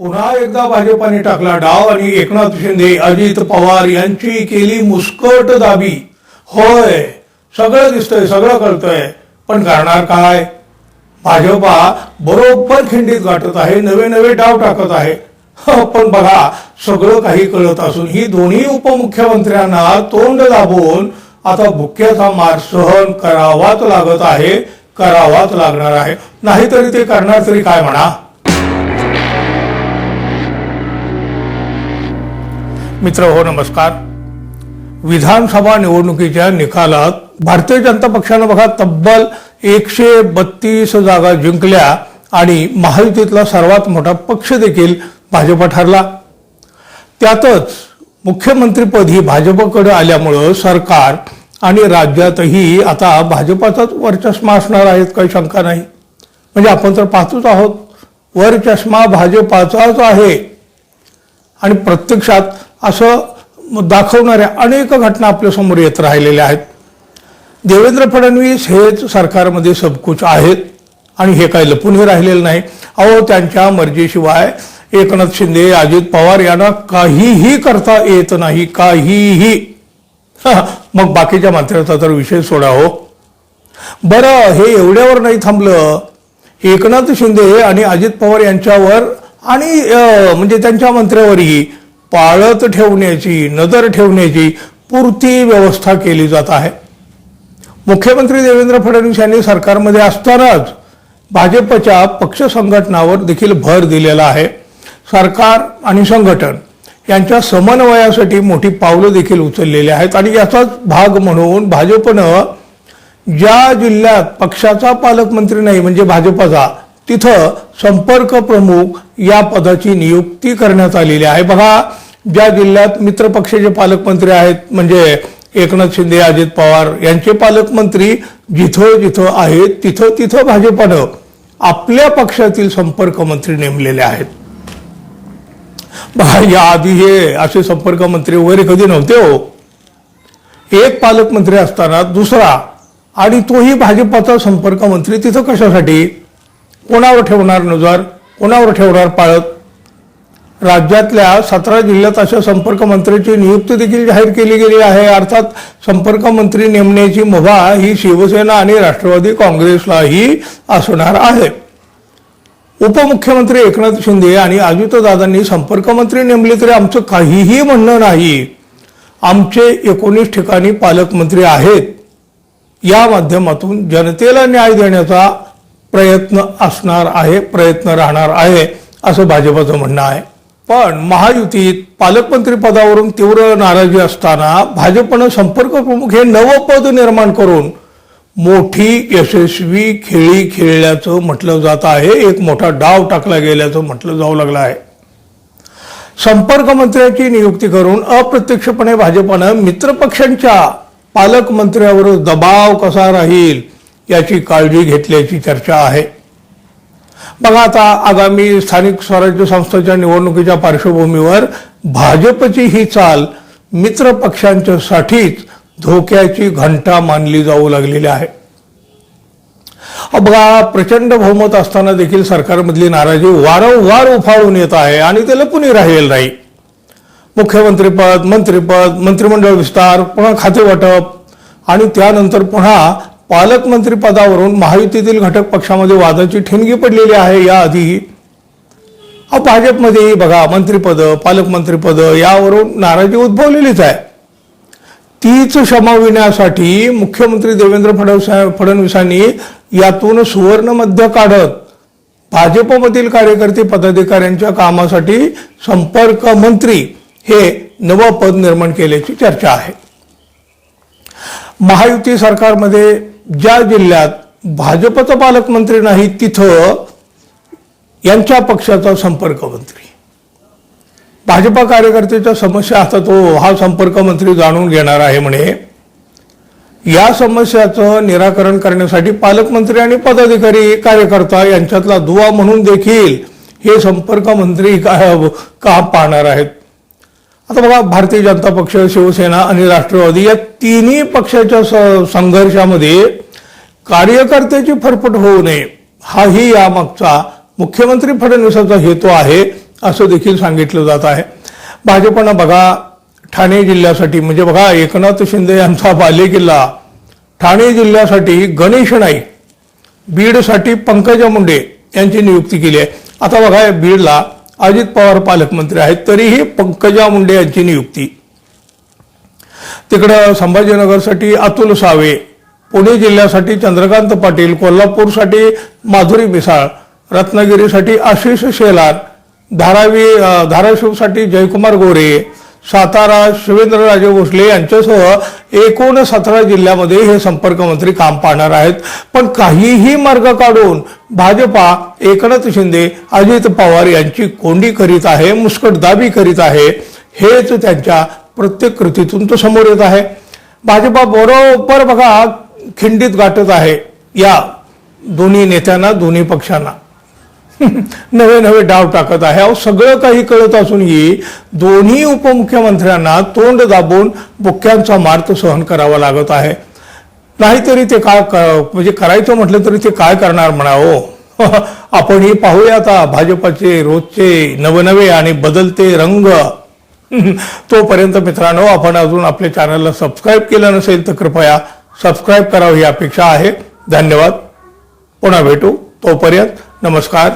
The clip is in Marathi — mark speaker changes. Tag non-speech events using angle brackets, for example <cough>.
Speaker 1: पुन्हा एकदा भाजपाने टाकला डाव आणि एकनाथ शिंदे अजित पवार यांची केली मुस्कट दाबी. होय सगळं दिसतंय सगळं कळतंय. पण करणार काय? भाजपा बरोबर खिंडीत गाठत आहे नवे नवे डाव टाकत आहे. पण बघा सगळं काही कळत असून ही दोन्ही उपमुख्यमंत्र्यांना तोंड दाबून आता भुक्याचा मार सहन करावाच लागत आहे करावाच लागणार आहे. नाहीतरी ते करणार तरी काय म्हणा? मित्र हो नमस्कार. विधानसभा निवडणुकीच्या निकालात भारतीय जनता पक्षानं बघा तब्बल एकशे बत्तीस जागा जिंकल्या आणि महायुतीतला सर्वात मोठा पक्ष देखील भाजप ठरला. त्यातच मुख्यमंत्रीपद ही भाजपकडे आल्यामुळं सरकार आणि राज्यातही आता भाजपाचाच वरचष्मा असणार आहेत काही शंका नाही. म्हणजे आपण तर पाहतोच आहोत वरचष्मा भाजपाचाच आहे. आणि प्रत्यक्षात असं दाखवणाऱ्या अनेक घटना आपल्यासमोर येत राहिलेल्या आहेत. देवेंद्र फडणवीस हेच सरकारमध्ये सबकुच आहेत आणि हे काही लपूनही राहिलेलं नाही. अहो त्यांच्या मर्जीशिवाय एकनाथ शिंदे अजित पवार यांना काहीही करता येत नाही काहीही. हा, मग बाकीच्या मंत्र्याचा तर विषय सोडा हो. बरं हे एवढ्यावर नाही थांबलं. एकनाथ शिंदे आणि अजित पवार यांच्यावर आणि म्हणजे त्यांच्या मंत्र्यावरही पाळत ठेवण्याची नजर ठेवण्याची पुरती व्यवस्था केली जात आहे. मुख्यमंत्री देवेंद्र फडणवीस यांनी सरकारमध्ये असतानाच भाजपच्या पक्ष संघटनावर देखील भर दिलेला आहे. सरकार आणि संघटन यांच्या समन्वयासाठी मोठी पावलं देखील उचललेली आहेत आणि याचाच भाग म्हणून भाजपनं ज्या जिल्ह्यात पक्षाचा पालकमंत्री नाही म्हणजे भाजपचा तिथं संपर्क प्रमुख या पदाची नियुक्ती करण्यात आलेली आहे. बघा ज्या जिल्ह्यात मित्रपक्षाचे पालकमंत्री आहेत म्हणजे एकनाथ शिंदे अजित पवार यांचे पालकमंत्री जिथं जिथं आहेत तिथं तिथं भाजपानं आपल्या पक्षातील संपर्क मंत्री नेमलेले आहेत. बघा याआधी हे असे संपर्क मंत्री वगैरे कधी नव्हते हो. एक पालकमंत्री असताना दुसरा आणि तोही भाजपाचा संपर्क मंत्री तिथं कशासाठी? कोणावर ठेवणार नजर कोणावर ठेवणार पाळत? राज्यातल्या सतरा जिल्ह्यात अशा संपर्कमंत्र्याची नियुक्ती देखील जाहीर केली गेली आहे. अर्थात संपर्कमंत्री नेमण्याची मुभा ही शिवसेना आणि राष्ट्रवादी काँग्रेसलाही असणार आहे. उपमुख्यमंत्री एकनाथ शिंदे आणि अजितदादांनी संपर्कमंत्री नेमले तरी आमचं काहीही म्हणणं नाही. आमचे एकोणीस ठिकाणी पालकमंत्री आहेत. या माध्यमातून जनतेला न्याय देण्याचा प्रयत्न असणार आहे प्रयत्न राहणार आहे असं भाजपाचं म्हणणं आहे. पण महायुतीत पालकमंत्री पदावरून तीव्र नाराजी असताना भाजपनं संपर्क प्रमुख हे नवं पद निर्माण करून मोठी यशस्वी खेळी खेळल्याचं म्हटलं जात आहे. एक मोठा डाव टाकला गेल्याचं म्हटलं जाऊ लागलं आहे. संपर्क मंत्र्याची नियुक्ती करून अप्रत्यक्षपणे भाजपनं मित्रपक्षांच्या पालकमंत्र्यावर दबाव कसा राहील याची काळजी घेतल्याची चर्चा आहे. बघा आता आगामी स्थानिक स्वराज्य संस्थेच्या निवडणुकीच्या पार्श्वभूमीवर भाजपची ही चाल मित्र पक्षांच्यासाठीच धोक्याची घंटा मानली जाऊ लागलेली आहे. बघा प्रचंड बहुमत असताना देखील सरकारमधली नाराजी वारंवार उफाळून येत आहे आणि ते लपूनही राहील नाही. मुख्यमंत्रीपद मंत्रीपद मंत्रिमंडळ विस्तार पुन्हा खाते वाटप आणि त्यानंतर पुन्हा पालकमंत्री पदावरून महायुतीतील घटक पक्षामध्ये वादाची ठिणगी पडलेली आहे याआधीही अहो भाजपमध्येही बघा मंत्रीपद पालकमंत्रीपद यावरून नाराजी उद्भवलेलीच आहे. तीच शमविण्यासाठी मुख्यमंत्री देवेंद्र फडणवीस फडणवीसांनी यातून सुवर्ण मध्य काढत भाजपमधील कार्यकर्ते पदाधिकाऱ्यांच्या कामासाठी संपर्क मंत्री हे नवं पद निर्माण केल्याची चर्चा आहे. महायुती सरकारमध्ये ज्या जिल्ह्यात भाजपचं पालकमंत्री नाही तिथं यांच्या पक्षाचा संपर्क मंत्री भाजपा कार्यकर्त्याच्या समस्या असतात तो हा संपर्क मंत्री जाणून घेणार आहे म्हणे. या समस्याचं निराकरण करण्यासाठी पालकमंत्री आणि पदाधिकारी कार्यकर्ता यांच्यातला दुवा म्हणून देखील हे संपर्क मंत्री काय का पाहणार आहेत? आता बघा भारतीय जनता पक्ष शिवसेना आणि राष्ट्रवादी या तिन्ही पक्षाच्या संघर्षामध्ये कार्यकर्त्याची फरफट होऊ नये हाही यामागचा मुख्यमंत्री फडणवीसाचा हेतू आहे असं देखील सांगितलं जात आहे. भाजपनं बघा ठाणे जिल्ह्यासाठी म्हणजे बघा एकनाथ शिंदे यांचा बालेकिल्ला ठाणे जिल्ह्यासाठी गणेश नाईक बीडसाठी पंकजा मुंडे यांची नियुक्ती केली आहे. आता बघा बीडला अजित पवार पालकमंत्री आहेत तरीही पंकजा मुंडे यांची नियुक्ती. तिकडं संभाजीनगरसाठी अतुल सावे पुणे जिल्ह्यासाठी चंद्रकांत पाटील कोल्हापूरसाठी माधुरी मिसाळ रत्नागिरीसाठी आशिष शेलार धारावी धाराशिवसाठी जयकुमार गोरे सातारा शिवेंद्रराजे भोसले यांच्यासह एकूण सतरा जिल्ह्यामध्ये हे संपर्कमंत्री काम पाहणार आहेत. पण काहीही मार्ग काढून भाजपा एकनाथ शिंदे अजित पवार यांची कोंडी करीत आहे मुस्कटदाबी करीत आहे हेच त्यांच्या प्रत्येक कृतीतून तो समोर येत आहे. भाजपा बरोबर बघा खिंडीत गाठत आहे या दोन्ही नेत्यांना दोन्ही पक्षांना. <laughs> नवे नवे डाव टाकत आहे. अहो सगळं काही कळत असूनही दोन्ही उपमुख्यमंत्र्यांना तोंड दाबून बुक्क्यांचा मार्ग सहन करावा लागत आहे. नाहीतरी ते काय क- म्हणजे करायचं म्हटलं तरी ते काय करणार म्हणावं? <laughs> आपण हे पाहूया आता भाजपाचे रोजचे नवनवे आणि बदलते रंग. <laughs> तोपर्यंत मित्रांनो आपण अजून आपल्या चॅनलला सबस्क्राईब केलं नसेल तर कृपया सबस्क्राईब करावं ही अपेक्षा आहे. धन्यवाद. पुन्हा भेटू. तोपर्यंत नमस्कार.